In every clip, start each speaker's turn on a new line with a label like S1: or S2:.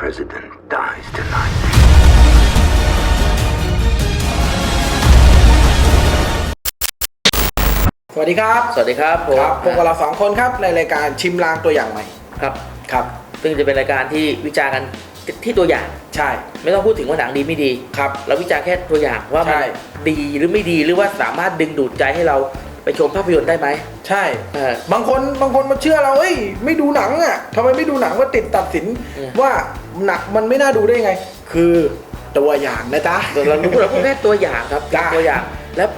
S1: president dies tonight.
S2: สวัสดีครับ
S3: สวัสดีครับผม
S2: ครับพวกบเราสองคนครับในรายการชิมลางตัวอย่างใหม่
S3: ครับ
S2: ครับ
S3: ซึ่งจะเป็นรายการที่วิจารณ์กันที่ตัวอย่าง
S2: ใช่
S3: ไม่ต้องพูดถึงว่าหนังดีไม่ดี
S2: ครับ
S3: เราวิจารณ์แค่ตัวอย่างว่ามัน
S2: ใช่
S3: ดีหรือไม่ดีหรือว่าสามารถดึงดูดใจให้เรา ไปชมภาพยนตร์ได้ไหม
S2: ใช่
S3: เออบา
S2: งคนบางคนมาเชื่อเราเอ้ยไม่ดูหนังอะทำไมไม่ดูหนังว่าติดตัดสิน
S3: อืม
S2: ว่าหนักมันไม่น่าดูได้ไง คือตัวอย่างนะจ๊ะ
S3: เรารู้เราพูดแค่ตัวอย่างครับ
S2: จ้ะ
S3: ตัวอย่างแล้ว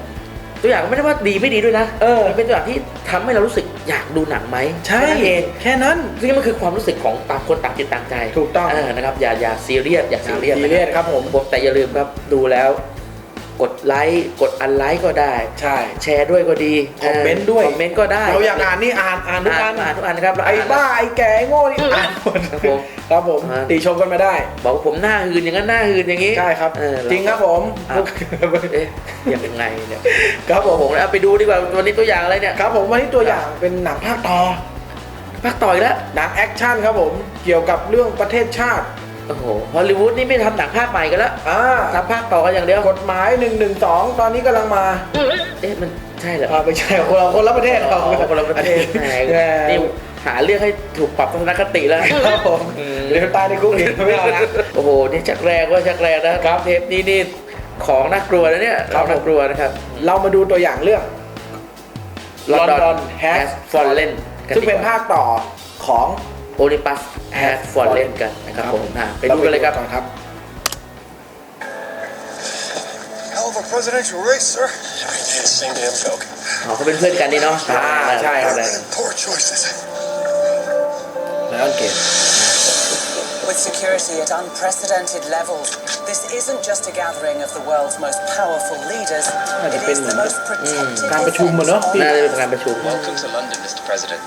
S3: ตัวอย่างก็ไม่ได้ว่าดีไม่ดีด้วยนะ
S2: เออ
S3: มันเป็นตัวอย่างที่ทำให้เรารู้สึกอยากดูหนังไหม
S2: ใช่
S3: แค่นั้นเอง
S2: แค่นั้น
S3: ซึ่งมันคือความรู้สึกของต่างคนต่างจิตต่างใจ
S2: ถูกต้อง
S3: เนะครับอย่าอย่าซีเรียสอย่าซีเรียส
S2: ซีเรียสครับผม
S3: ผมแต่อย่าลืมครับดูแล้ว กดไลค์กดอันไลค์ก็ได้
S2: ใช่
S3: แชร์ด้วยก็ดี
S2: คอมเมนต์ด้วย
S3: คอมเมนต์ก็ได้
S2: เราอยากอ่านนี่อ่านอ่านทุก
S3: อ่า
S2: อั
S3: น
S2: น
S3: อ่านทุกอันครับแล้ว
S2: ไอ้
S3: น
S2: บ้าไอ้แก่ไอ้โง่นี่อ่านหมด
S3: ครับผม
S2: ครับผม
S3: อ่า
S2: ตีชมกันมาได้
S3: บอกว่าผมหน้าหืนอย่างนั้นหน้าหืนอย่างนี้
S2: ใช่ครับ
S3: เออเา
S2: จริงครับผม
S3: อะเอ๊ะยังไงเนี่ย
S2: ครับผม
S3: ผมเอาไปดูดีกว่าวันนี้ตัวอย่างอะไรเนี่ย
S2: ครับผมวันนี้ตัวอย่างเป็นหนังภาคต่อ
S3: ภาคต่อยแล้ว
S2: หนังแอคชั่นครับผมเกี่ยวกับเรื่องประเทศชาติ
S3: โอ้โหฮอลลีวูดนี่ไม่ทำหนังภาคใหม่กันแล้ว
S2: อ่า
S3: ทำภาคต่อกันอย่างเดียว
S2: กฎหมาย 112 ตอนนี้กำลังมา
S3: เอ๊ะมันใช่เหรอ
S2: อ่าไม่ใช่คนละคนละประเทศ
S3: อ๋อคนละประเทศแหม
S2: แหม
S3: นี่หาเรื่องให้ถูกปรับทัศนคติแล้ว
S2: ครับผม
S3: อืม
S2: เดี๋ยวตายในคุกอีกไม่เอานะ
S3: โอ้โหนี่ชักแรงว่าชักแรงนะครับเทปนี้นี่ของน่ากลัวนะเนี่ย
S2: ครับ
S3: ของน่ากลัวนะครับ
S2: เรามาดูตัวอย่างเรื่อง London has
S3: has fallen
S2: ซึ่งเป็นภาคต่อของ
S3: โอลิปัส has fallen กันนะครับผมอะไปดูกันเลยครับา
S2: ไปดูก่อนครับ
S4: Hell of a presidential race, sir. Every day the same damn joke.
S3: อ๋อเขาเป็นเพื่อนกันนี่เนาะ
S2: อ่าใช่ครับ
S4: Poor choices.
S2: แล้วอังเกต
S5: With security at unprecedented levels, this isn't just a gathering of the world's most powerful leaders,
S2: Had
S5: it
S2: been
S5: is the
S2: one.
S5: most protected
S2: การประชุมอะเนอะ
S5: event
S3: น่าจะเป็นการประชุม
S4: Welcome to London, Mr. President.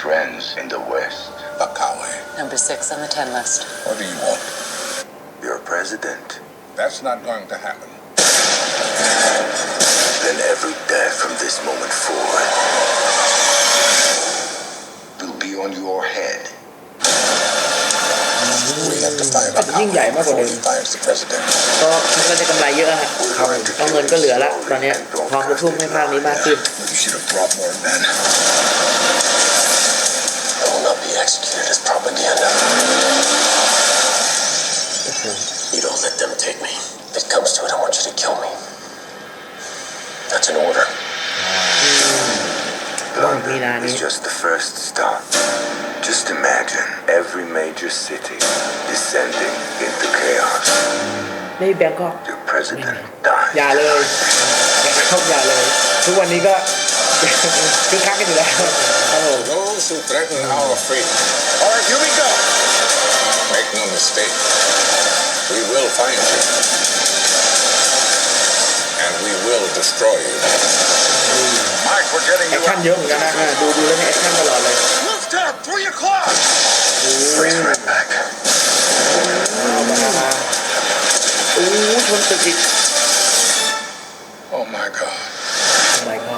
S1: friends in the West,
S4: Bakawe,
S5: Number six on the ten list.
S4: what do you want?
S1: your president,
S4: That's not going to happen.
S1: then every death from this moment forward will be on your head.
S4: We have to find
S2: Butยิ่งใหญ่มากกว่า
S4: before
S2: เดิม
S4: he finds the president.
S3: ก็มันจะกำไรเยอะฮะครับเพราะเงินก็เหลือละตอนเนี้ยพร้อมจะทุ่มให้ภาคนี้มากขึ้น
S4: You should have brought more men.
S1: London
S3: Milani.
S1: is just the first stop. Just imagine every major city descending into chaos.
S3: ไม่มีแบงก์ก็
S1: Your president dies.
S2: อย่าเลยนะครับอย่าเลย ทุกวันนี้ก็ คือคักกันอยู่แล้วครับผม
S4: Those who threaten our freedom. All right, here we go. Make no mistake. We will find you. And we will destroy you. Mike, we're getting
S2: แอคชั่นเยอะเหมือนกันนะ
S3: อ่าดูดูแล้วนี่แอคชั่นตลอดเลย
S4: Move down, three o'clock.
S1: Freeze right back.
S2: เอามามา
S3: โอ้ชนตึกอีก
S4: Oh my God.
S2: อะไรก็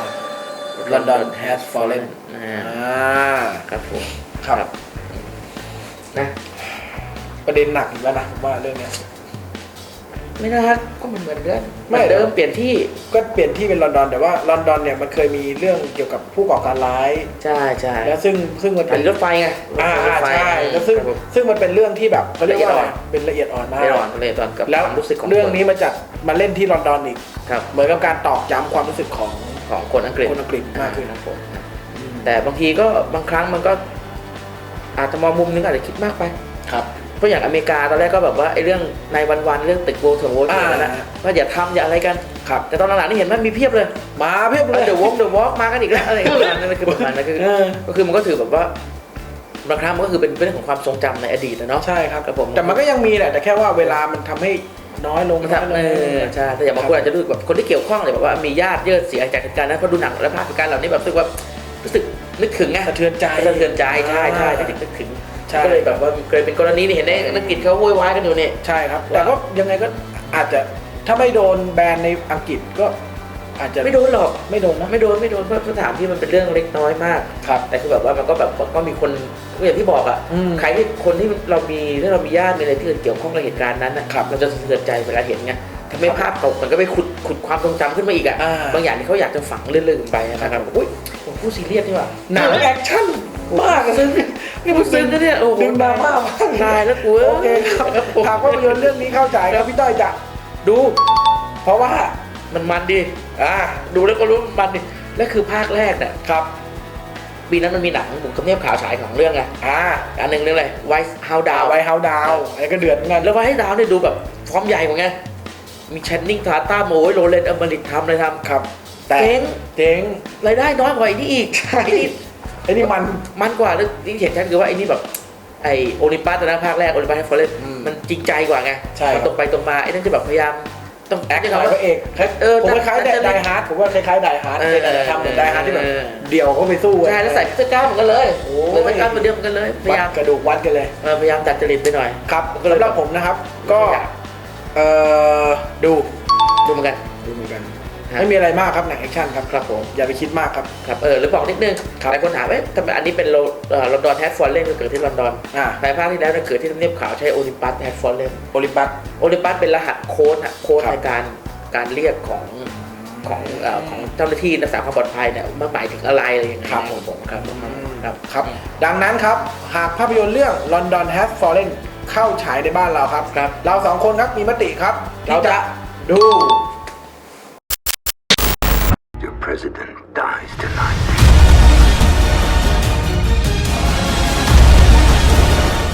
S2: London has fallen
S3: อ่า
S2: อ่า
S3: ครับผม
S2: ครับ
S3: นะ
S2: ประเด็นหนักอีกแล้วนะผมว่าเรื่องเนี้ย
S3: ไม่น่าก็เหมือนเหมือนกัน
S2: ไม่
S3: เหมือนเดิมเปลี่ยนที่
S2: ก็เปลี่ยนที่เป็นลอนดอน แต่ว่าลอนดอนเนี่ยมันเคยมีเรื่องเกี่ยวกับผู้ก่อการร้าย
S3: ใช่ใช่
S2: แล้วซึ่งซึ่งมัน
S3: เป็
S2: เป็นน
S3: รถไฟไง
S2: อ่าร
S3: ถไฟ
S2: ใช่แล้วซึ่ง
S3: ครับผม
S2: ซึ่งมันเป็นเรื่องที่แบบเขาเรียกว่าอะไร
S3: ละเอียดอ่อน
S2: เป็นละเอียดอ่อนมาก
S3: ไม่ร้อนเลยตอนกับ
S2: แล้ว
S3: ความรู้สึกของ
S2: เรื่อง
S3: ค
S2: นี้มาจัดมาเล่นที่ลอนดอนอีก
S3: ครับ
S2: เหมือนกับการตอกย้ำความรู้สึกของ
S3: ของคนอังกฤษ
S2: คนอังกฤษมากขึ้น
S3: ครับผม แต่บางทีก็บางครั้งมันก็อาจจะมองมุมนึงอาจจะคิดมากไป
S2: ครับ
S3: เพ ราะอย่างอเมริกาตอนแรกก็แบบว่าไอ้เรื่องในวันๆเรื่องตึกโวลต์โวลต์
S2: อ่า
S3: นะว่าอย่าทำอย่าอะไรกัน
S2: ครับ
S3: แต่ตอนหลังๆนี่เห็นมันมีเพียบเลย
S2: มาเพียบเลย
S3: เดอะวอล์กเดอะวอล์กมากันอีกแล้วอะไรอย่างเงี้ยนั่นคือประมาณนั้นคือ
S2: เออ
S3: ก็คือมันก็ถือแบบว่าบางครั้งมันก็คือเป็นเรื่องของความทรงจำในอดีตนะเนาะ
S2: ใช่ครับ
S3: ครับผม
S2: แต่มันก็ยังมีแหละแต่แค่ว่าเวลามันทำให้น้อยลง
S3: มัน
S2: น้อยล
S3: ทำ
S2: ง
S3: เออใช่แต่อย่างบางคนอาจจะรู้สึกแบบคนที่เกี่ยวข้องเลยแบบว่ามีญาติเยิดเสียจากเหตุการณ์นั้นเพราะดูหนังและภาพเหตุการณ์เหล่านี้แบบรู้สึกว่ารู้สึกนึกถึงไง
S2: สะเทือนใจ
S3: สะเทือนใจใช่ใช่
S2: อ่า
S3: นึกถึงนึกถึง
S2: ใช่
S3: ก็เลยแบบว่าเคยเป็นกรณีนี่เห็นในนักกิจเขาโวยวายกันอยู่เนี่ย
S2: ใช่ครับ แต่ก็ยังไงก็อาจจะถ้าไม่โดนแบนในอังกฤษก็อาจจะ
S3: ไม่โดนหรอก
S2: ไม่โดนนะ
S3: ไม่โดนไม่โดนเพราะสถานที่มันเป็นเรื่องเล็กน้อยมาก
S2: ครับ
S3: แต่คือแบบว่ามันก็แบบก็มีคนก็อย่างที่บอกอะ
S2: อืม
S3: ใครที่คนที่เรามีถ้าเรามีญาติมีอะไรที่เกี่ยวข้องกับเหตุการณ์นั้นนะครับเราจะสะเทือนใจเวลาเห็นไงทำให้ภาพเก่ามันก็ไปขุดขุดความทรงจำขึ้นมาอีกอะ
S2: อ่า
S3: บางอย่างที่เขาอยากจะฝังเรื่องๆไปนะครับอุ้ยผมพูดซีเรียสนี่หว่า
S2: หนังแอคชั่น มากอะ
S3: ซึ้งนี่มันซึ้งนะเนี่ยโอ้โห
S2: ซึ้งดราม่ามาก
S3: ตายแล้วกู
S2: โอเคครับ
S3: ผม
S2: หากภาพยนตร์เรื่องนี้เข้าใจครับพี่ต้อยจะดู เพราะว่า
S3: มันมันดีอ่าดูแล้วก็รู้มันมันดีแล้วคือภาคแรกเนี่ย
S2: ครับ
S3: ปีนั้นมันมีหนังหมุนกำเนียบขาวฉายของเรื่องไง
S2: อ่า
S3: อันหนึ่งเรื่องอะไรไวท์ฮาวดา
S2: ดาววไวเฮาดาวไอ้ก็เดือดเหมือนกัน
S3: แล้วไวท์ดาวเนี่ยดูแบบฟอร์มใหญ่กว่าไงมีแชนนิงทาต้าโมยโรเลนอเมริกทำอะไรทำ
S2: ครับ แต่
S3: เจ๊ง
S2: เจ๊ง
S3: รายได้น้อยกว่าไอ้นี่อีก
S2: ใช่
S3: ไอ้นี่
S2: ไอ้นี่มัน
S3: มันกว่าแล้วที่เห็นชัดคือว่าไอ้นี่แบบไอโอลิมปัสตอนนั้นภาคแรกโอลิมปัสให้ฟอร์เรส
S2: อืม
S3: มันจริงใจกว่าไง
S2: ใช่
S3: มันตรงไปตรงมาไอ้นั่นจะแบบพยายามต้อง
S2: แอค
S3: ที่
S2: ขายพระเอก
S3: เออ
S2: ผมคล้ายๆ
S3: แต่แต่
S2: ไดฮาร์ดผมว่าคล้ายๆไดฮาร์ด
S3: เออ
S2: แต่ทำเหมือนไดฮาร์ดที่แบบ
S3: เออ
S2: เดี่ยวเขาไปสู้
S3: ใช่แล้วใส่เสื้อกล้ามเหมือนกันเลย
S2: โอ้
S3: เหมือนเสื้อกล้ามตัวเดียวเหมือนกันเลยพ
S2: วั
S3: ยายาม
S2: ดกระดูกวัดกันเลย
S3: เออพยายามดัดจริตไปหน่อย
S2: ครับ
S3: ก็เลย
S2: สำหรับผมนะครับ ก็
S3: อยาก
S2: เอ่อ ดู
S3: ดู ฮะ
S2: ไม่มีอะไรมากครับหนังแอคชั่นครับ
S3: ครับผม
S2: อย่าไปคิดมากครับ
S3: ครับเออหรือบอกนิดนึง
S2: ครับ
S3: หลายคนถามว่าเอ๊ะทำไมอันนี้เป็นโลเอ่อลอนดอนแฮดฟอร์เรนเกิดที่ลอนดอน
S2: อ่า
S3: ในภาคที่แล้วเนี่ยเกิดที่ทำเนียบขาวใช้โอลิมปัสแฮดฟอร์เรน
S2: โอลิมปัส
S3: โอลิมปัสเป็นรหัสโค้ดอะโค้ด
S2: ครับ
S3: ในการการเรียกของของเอ่อของเจ้าหน้าที่รักษาความปลอดภัยเนี่ยมันหมายถึงอะไรอะไรอย่างเงี้ย
S2: ครับ
S3: ผมผมครับครับ
S2: ครับ ดังนั้นครับ หากภาพยนตร์เรื่อง London Has Fallen เข้าฉายในบ้านเราครับ
S3: ครับ
S2: เราสองคนครับมีมติครับ
S3: เราจะ
S2: ดู